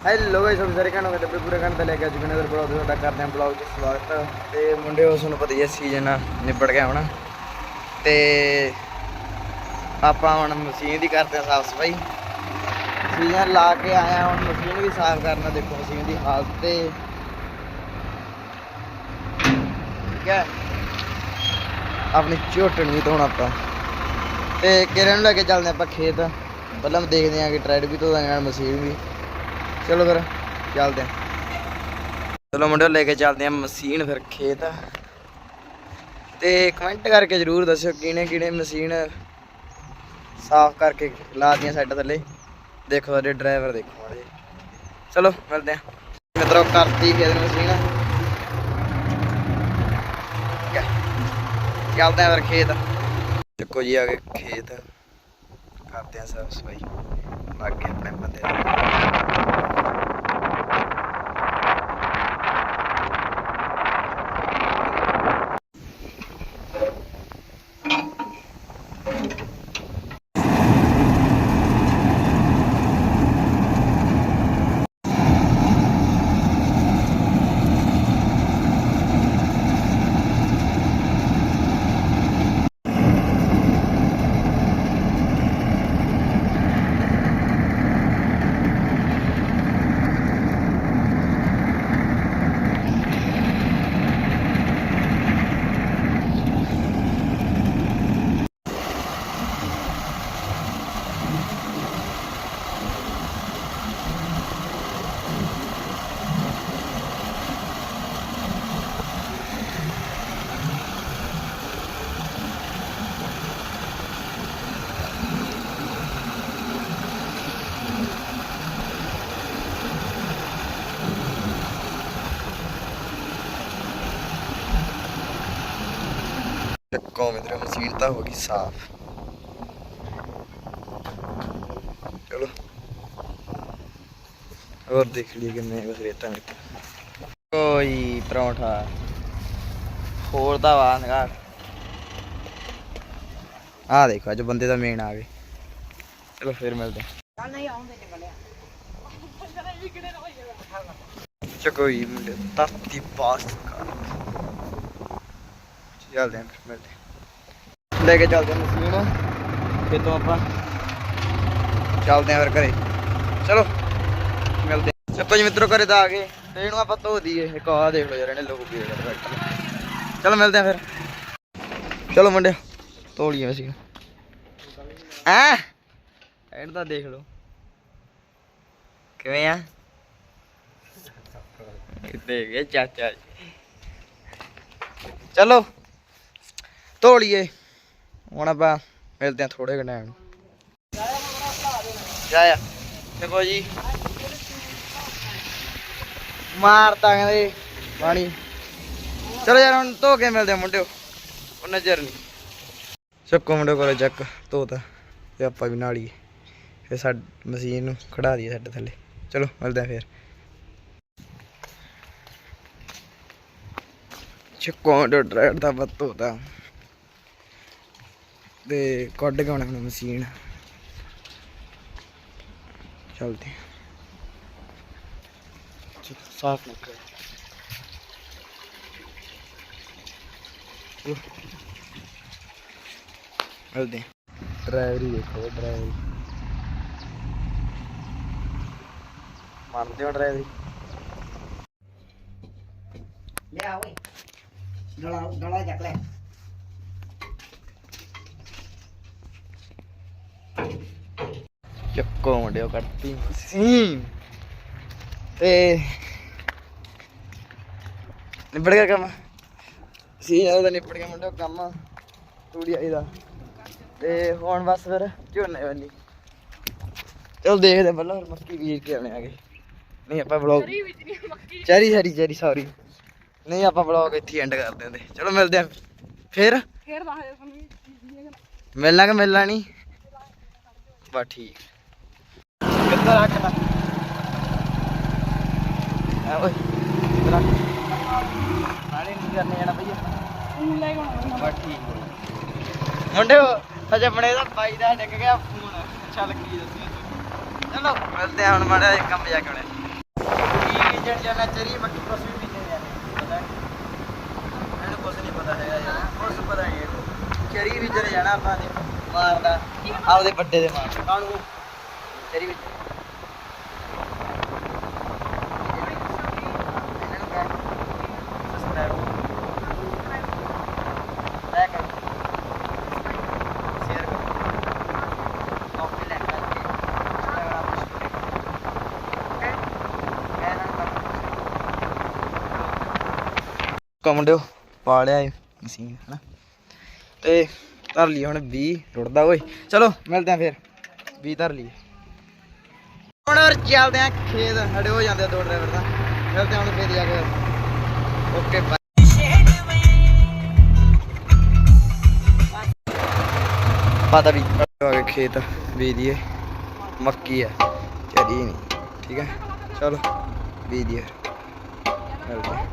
Hello guys ਸਭ ਸਾਰੇ ਕਹਣਾ ਤੇ ਪੂਰੇ ਕਰਨ ਤੇ ਲੈ ਕੇ ਅੱਜ ਕਿਨੇ ਬਲੌਗ ਤੁਹਾਡਾ ਕਰਦੇ ਆਂ ਬਲੌਗ 'ਚ ਸਵਾਗਤ। ਤੇ ਮੁੰਡੇ ਉਸ ਪਤਾ ਹੀ ਹੈ ਸੀਜ਼ਨ ਨਿਬੜ ਗਿਆ ਹੁਣ। ਤੇ ਆਪਾਂ ਹੁਣ ਮਸ਼ੀਨ ਦੀ ਕਰਦੇ ਆਂ ਸਾਫ਼ ਸਫ਼ਾਈ। ਸੀਜ਼ਨ ਲਾ ਕੇ ਆਇਆ ਹੁਣ ਮਸ਼ੀਨ ਵੀ ਸਾਫ਼ ਕਰਨਾ ਦੇਖੋ ਮਸ਼ੀਨ ਦੀ ਹਾਲਤ ਤੇ। ਠੀਕ ਹੈ। ਆਪਣੀ ਝੋਟਣ ਵੀ ਧੋਣਾ ਆਪਾਂ। ਤੇ ਕਿਰਨ ਨੂੰ ਲੈ ਕੇ ਚੱਲਦੇ ਆਪਾਂ ਖੇਤ। ਪਹਿਲਾਂ ਦੇਖਦੇ ਆਂ ਕਿ ਟਰੈਡ ਵੀ ਧੋ ਦਾਂਗੇ ਨਾਲ ਮਸ਼ੀਨ ਵੀ। ਚਲੋ ਫਿਰ, ਚੱਲਦੇ ਆ ਚਲੋ ਮੁੰਡਿਓ, ਲੈ ਕੇ ਚੱਲਦੇ ਆ ਮਸ਼ੀਨ ਫਿਰ ਖੇਤ। ਤੇ ਕਮੈਂਟ ਕਰਕੇ ਜਰੂਰ ਦੱਸਿਓ ਕਿਹਨੇ ਕਿਹਨੇ ਮਸ਼ੀਨ ਸਾਫ਼ ਕਰਕੇ ਲਾ ਦੀਆਂ ਸਾਈਡ ਥੱਲੇ। ਦੇਖੋ ਸਾਡੇ ਡਰਾਈਵਰ ਦੇਖੋ ਮਾੜੇ ਚਲੋ, ਮਿਲਦੇ ਆ ਮਿੱਤਰੋ, ਕਰਤੀ ਖੇਤ ਮਸ਼ੀਨ। ਠੀਕ ਹੈ। ਚੱਲਦੇ ਆਂ ਫਿਰ ਖੇਤ। ਦੇਖੋ ਜੀ, ਆ ਗਏ ਖੇਤ। ਕਰਦੇ ਆ ਸਾਫ਼ ਸਫ਼ਾਈ। ਬਾਕੀ ਆਪਣੇ ਬੰਦੇ ਦਾ ਮਿੱਤਰੋ ਮਸ਼ੀਨ ਤਾਂ ਹੋ ਗਈ ਸਾਫ਼। ਚਲੋ। ਹੋਰ ਦੇਖ ਲਈ ਕਿੰਨੇ ਬਸ ਰੇਤਾਂ ਵਿੱਚ ਕੋਈ ਪਰੌਂਠਾ। ਹੋਰ ਦਾ ਵਾਂਗਾ ਆ ਦੇਖੋ ਅੱਜ ਬੰਦੇ ਦਾ ਮੇਨ ਆ ਗਏ। ਚਲੋ ਫਿਰ ਮਿਲਦੇ ਚੱਕੋ ਜੀ ਮੁੰਡੇ ਤਰਤੀ ਪਾਸ ਕਰ। ਚੱਲਦੇ ਆਂ ਫਿਰ ਮਿਲਦੇ। ਲੈ ਕੇ ਚੱਲਦੇ ਆਂ ਮਸ਼ੀਨ ਖੇਤੋਂ ਆਪਾਂ? ਚੱਲਦੇ ਆਂ ਫਿਰ ਘਰੇ। ਚਲੋ ਮਿਲਦੇ ਆਂ। ਚੱਕੋ ਜੀ ਮਿੱਤਰੋ ਘਰੇ ਤਾਂ ਆ ਗਏ। ਤੇ ਇਹਨੂੰ ਆਪਾਂ ਧੋ ਦਈਏ। ਇੱਕ ਆਹ ਦੇਖ ਲਓ ਯਾਰ ਇਹਨੇ ਲੋਕ ਕੀ ਟਰੈਕਟਰ ਚਲੋ ਮਿਲਦੇ ਆਂ ਫਿਰ। ਚਲੋ ਮੁੰਡੇ ਧੋ ਲਈਏ ਅਸੀਂ। ਆ ਇਹਨੂੰ ਤਾਂ ਦੇਖ ਲਓ। ਕਿਵੇਂ ਆ? ਕਿਤੇ ਗਏ ਚਾਚਾ ਚਲੋ ਧੋ ਲਈਏ। ਹੁਣ ਆਪਾਂ ਮਿਲਦੇ ਆ ਥੋੜੇ ਕੁ ਟਾਈਮ ਜਾਇਆ ਦੇਖੋ ਜੀ। ਮਾਰਤਾ ਕਹਿੰਦੇ ਪਾਣੀ। ਚਲੋ ਯਾਰ ਹੁਣ ਧੋ ਕੇ ਮਿਲਦੇ ਆ ਮੁੰਡਿਓ। ਉਹ ਨਜ਼ਰ ਨਹੀਂ। ਚੱਕੋ ਮੁੰਡੇ ਕੋਲ ਚੱਕ ਧੋਤਾ ਤੇ ਆਪਾਂ ਵੀ ਨਾਲੀਏ। ਫਿਰ ਸਾਡ ਮਸ਼ੀਨ ਨੂੰ ਖੜਾ ਦਈਏ ਸਾਡੇ ਥੱਲੇ। ਚਲੋ ਮਿਲਦੇ ਆ ਫਿਰ। ਚੱਕੋ ਮੁੰਡੇ ਡਰਾਈਵਰ ਦਾ ਬੱਤ ਧੋਤਾ। ਤੇ ਕੱਢ ਕੇ ਆਉਣਾ ਹੁਣ ਮਸ਼ੀਨ। ਚਲਦੇ ਸਾਫ਼ ਨਾ ਕਰ ਚਲੋ। ਮਿਲਦੇ ਹਾਂ। ਡਰਾਈਵਰੀ ਦੇਖੋ ਡਰਾਈਵਰੀ। ਮੰਨਦੇ ਹੋ ਡਰਾਈਵਰੀ? ਲਿਆ ਓਏ। ਗਲਾ ਗਲਾ ਚੱਕ ਲੈ। ਚੱਕੋ ਮੁੰਡਿਓ ਕੱਟਤੀ ਸੀ ਤੇ ਨਿਬੜ ਗਿਆ ਕੰਮ। ਸੀ ਉਹਦਾ ਨਿਬੜ ਗਿਆ ਮੁੰਡਿਓ ਕੰਮ। ਤੂੜੀ ਆਈ ਦਾ। ਤੇ ਹੁਣ ਬਸ ਫਿਰ ਝੋਨੇ ਵਾਲੀ। ਚਲ ਦੇਖਦੇ ਪਹਿਲਾਂ ਫਿਰ ਮੱਕੀ ਬੀਜ ਕੇ ਆਉਣੇ ਆਗੇ ਨਹੀਂ ਆਪਾਂ blog cherry cherry cherry sorry ਨਹੀਂ ਆਪਾਂ ਬਲੌਗ ਇੱਥੇ ਐਂਡ ਕਰ ਦਿੰਦੇ। ਚਲੋ ਮਿਲਦੇ ਆ। ਫਿਰ? ਫੇਰ ਦੱਸ ਦੇ ਤੁਹਾਨੂੰ ਮਿਲਣਾ ਕਿ ਮਿਲਣਾ ਨਹੀਂ? ਬਸ ਠੀਕ। ਕਿੱਧਰ ਰੱਖਣਾ ਆ ਓਏ ਇੱਧਰ ਰੱਖ? ਨਾਲੇ ਨਹੀਂ ਕਰਨੇ ਜਾਣਾ ਭਈਆ। ਫੋਨ ਲੈ ਕੇ ਆਉਣਾ। ਬਸ ਠੀਕ ਮੁੰਡਿਓ ਅਜੇ ਆਪਣੇ ਦਾ ਬਾਈ ਦਾ ਡਿੱਗ ਗਿਆ ਫੋਨ। ਚੱਲ ਕੀ ਦੱਸਿਆ ਚਲੋ ਮਿਲਦੇ ਆ ਹੁਣ ਮਾੜਾ ਜਿਹਾ ਕੰਮ ਜਾ ਕੇ ਆਉਣੇ ਚਰੀ ਬੀਜਣ ਜਾਣਾ ਚਰੀ ਮੱਕੀ ਕੁਛ ਵੀ ਬੀਜਣ ਜਾਣਾ ਪਤਾ ਮੈਨੂੰ ਕੁਛ ਨਹੀਂ ਪਤਾ ਹੈਗਾ ਯਾਰ। ਪਤਾ ਨਹੀਂ ਚਰੀ ਜਾਣਾ ਆਪਾਂ ਮਾਰਦਾ। ਆਪਦੇ ਵੱਡੇ ਦੇ ਮਾਰ। ਕਾਹਨੂੰ? ਚਰੀ ਬੀਜ ਕਮੰਡਿਓ ਪਾ ਲਿਆ ਇਹ ਮਸ਼ੀਨ, ਹਨਾ? ਤੇ ਧਰ ਲਈ ਹੁਣ 20 ਰੁੜਦਾ ਓਏ। ਚਲੋ, ਮਿਲਦੇ ਆ ਫਿਰ। 20 ਧਰ ਲਈ ਹੁਣ ਹੋਰ ਚੱਲਦੇ ਆ ਖੇਤ ਸਾਡੇ ਹੋ ਜਾਂਦੇ ਆ ਦੋ ਡਰਾਈਵਰ ਦਾ ਮਿਲਦੇ ਹੁਣ ਫੇਰ ਜਾ ਕੇ। ਓਕੇ ਬਾਏ ਪਤਾ ਵੀ ਆ ਗਏ ਖੇਤ ਬੀਜ ਮੱਕੀ ਹੈ ਚਰੀ ਨਹੀਂ ਠੀਕ ਹੈ ਚਲੋ ਬੀਜ ਮਿਲਦੇ ਆ।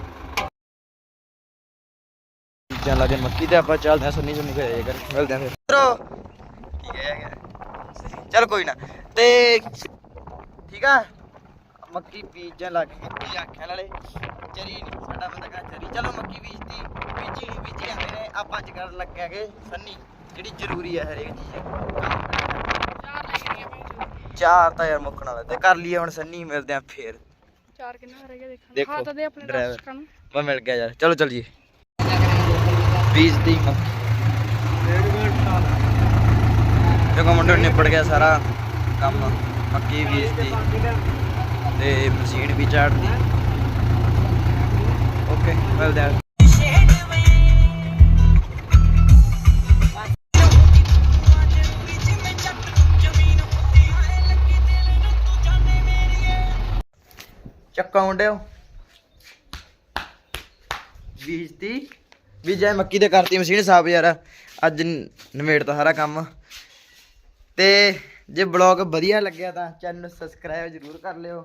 ਬੀਜਾਂ ਮੱਕੀ ਤੇ ਆਪਾਂ ਚੱਲਦੇ ਆ ਸੁੰਨੀ ਸੁੰਨੀ ਘਰੇ ਕਰ ਮਿਲਦੇ ਆ ਫਿਰ। ਮਿੱਤਰੋ, ਕੀ ਚਲ ਕੋਈ ਨਾ। ਤੇ ਠੀਕ ਆ? ਮੱਕੀ ਬੀਜਾਂ ਲੱਗ ਗਈ ਮੱਕੀ ਆਖਿਆ ਨਾਲੇ। ਚਰੀ ਨਹੀਂ ਸਾਡਾ ਬੰਦਾ ਕਹਿੰਦਾ ਚਰੀ। ਚਲੋ ਮੱਕੀ ਬੀਜਦੀ ਬੀਜੀ ਨਹੀਂ ਬੀਜੀ ਜਾਂਦੇ ਨੇ। ਆਪਾਂ ਅੱਜ ਕਰਨ ਲੱਗਿਆਗੇ ਸੰਨੀ ਜਿਹੜੀ ਜ਼ਰੂਰੀ ਹੈ ਹਰੇਕ ਚੀਜ਼ ਚਾਰ ਕੇ ਤਾਂ ਯਾਰ ਮੁੱਕਣ ਵਾਲਾ ਤੇ। ਕਰ ਲਈਏ ਹੁਣ ਸੰਨੀ ਮਿਲਦੇ ਆ ਫੇਰ। ਚਾਰ ਕਿੰਨਾ ਰਹਿ ਗਿਆ ਦੇਖਾਂ ਹਾਂ ਤਾਂ ਦੇ ਆਪਣੇ। ਦਰਸ਼ਕਾਂ ਨੂੰ। ਮੈਂ ਮਿਲ ਗਿਆ ਯਾਰ। ਚਲੋ ਚੱਲੀਏ। ਬੀਜਦੀ ਮੱਕੀ। ਦੇਖੋ ਮੁੰਡੇ ਨੂੰ ਨਿਪਟ ਗਿਆ ਸਾਰਾ ਕੰਮ। ਮੱਕੀ ਬੀਜਦੀ ਤੇ ਮਸ਼ੀਨ ਵੀ ਝਾੜਦੀ ਓਕੇ ਮਿਲਦੇ ਆ ਚੱਕਾ ਮੁੰਡਿਓ। ਬੀਜਤੀ ਬੀਜਾਂ ਮੱਕੀ ਤੇ ਕਰਤੀ ਮਸ਼ੀਨ ਸਾਫ਼ ਯਾਰ। ਅੱਜ ਨਵੇੜਤਾ ਸਾਰਾ ਕੰਮ। ਤੇ ਜੇ ਬਲੌਗ ਵਧੀਆ ਲੱਗਿਆ ਤਾਂ ਚੈਨਲ ਨੂੰ ਸਬਸਕ੍ਰਾਈਬ ਜਰੂਰ ਕਰ ਲਿਓ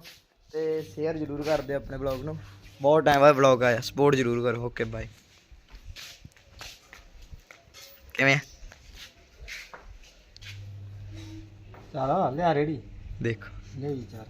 ਤੇ ਸ਼ੇਅਰ ਜਰੂਰ ਕਰ ਦਿਓ ਆਪਣੇ ਬਲੌਗ ਨੂੰ। ਬਹੁਤ ਟਾਈਮ ਬਾਅਦ ਬਲੌਗ ਆਇਆ ਸਪੋਰਟ ਜਰੂਰ ਕਰੋ। ਓਕੇ ਬਾਏ ਕਿਵੇਂ? ਚਲ ਲਿਆ ਰੇੜੀ ਦੇਖੋ। ਲੈ ਚਾਰ।